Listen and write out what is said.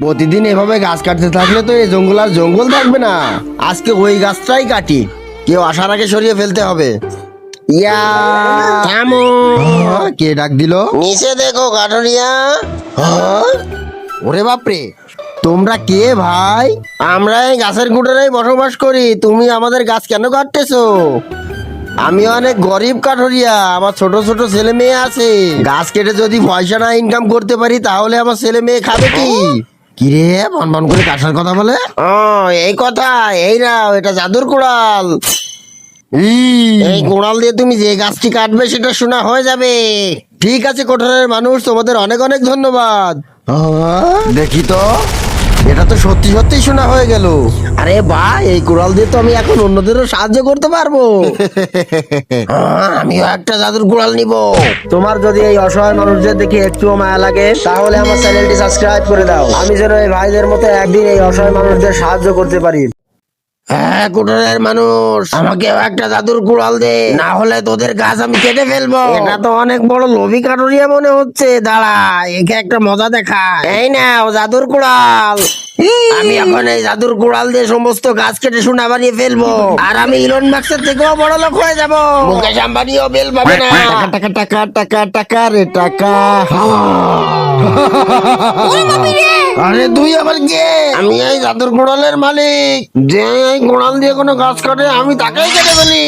প্রতিদিন এভাবে গাছ কাটতে থাকলে তো এই জঙ্গল আর জঙ্গল থাকবে না। আজকে ওই গাছটাই কাটি। কেউ আসার আগে সরিয়ে ফেলতে হবে। ইয়া থামো। কে ডাক দিল? নিচে দেখো কাঠুরিয়া ওরে বাপরে তোমরা কে ভাই? আমরা এই গাছের গুঁড়োরাই বসবাস করি তুমি আমাদের গাছ কেন কাটতেছো? আমি অনেক গরিব কাঠরিয়া আমার ছোট ছোট ছেলে মেয়ে আছে। গাছ কেটে যদি পয়সা না ইনকাম করতে পারি তাহলে আমার ছেলে মেয়ে খাবে কি? কিরে বন বন করে কাটার কথা বলে? ও এই কথা এই না এটা জাদুর কুড়াল। এই কুড়াল দিয়ে তুমি যে গাছটি কাটবে সেটা শোনা হয়ে যাবে। ঠিক আছে কোঠারের মানুষ তোমাদের অনেক অনেক ধন্যবাদ। দেখি তো। এটা তো সত্যি সত্যি শোনা হয়ে গেল। আরে বা এই কুড়াল দিয়ে তো আমি এখন অন্যদেরও সাহায্য করতে পারব। আহ, আমিও একটা জাদুর কুড়াল নিব। তোমার যদি এই অসহায় মানুষদের দেখে একটু মায়া লাগে তাহলে আমার চ্যানেলটি সাবস্ক্রাইব করে দাও। আমি যেন এই ভাইদের মতো একদিন এই অসহায় মানুষদের সাহায্য করতে পারি। হ্যাঁ কুটরের মানুষ। আমাকেও একটা জাদুর কুড়াল দে না হলে তোদের গাছ আমি কেটে ফেলব। এটা তো অনেক বড় লোভী কাটুরিয়া মনে হচ্ছে। দাঁড়া একে একটা মজা দেখা এই নাও জাদুর কুড়াল। আমি এখন এই জাদুর কুড়াল দিয়ে সমস্ত গাছ কেটে সোনা বানিয়ে ফেলব। আর আমি ইলন মার্কসের থেকেও বড় লোক হয়ে যাব। মুকেশ আম্বানিও বেল পাবে না। টাকা টাকা টাকা টাকা রে টাকা। আরে তুই আবার কে? আমি এই জাদুর গোড়ালের মালিক। যে এই কুড়াল দিয়ে কোনো গাছ কাটে আমি তাকেই কেটে ফেলি।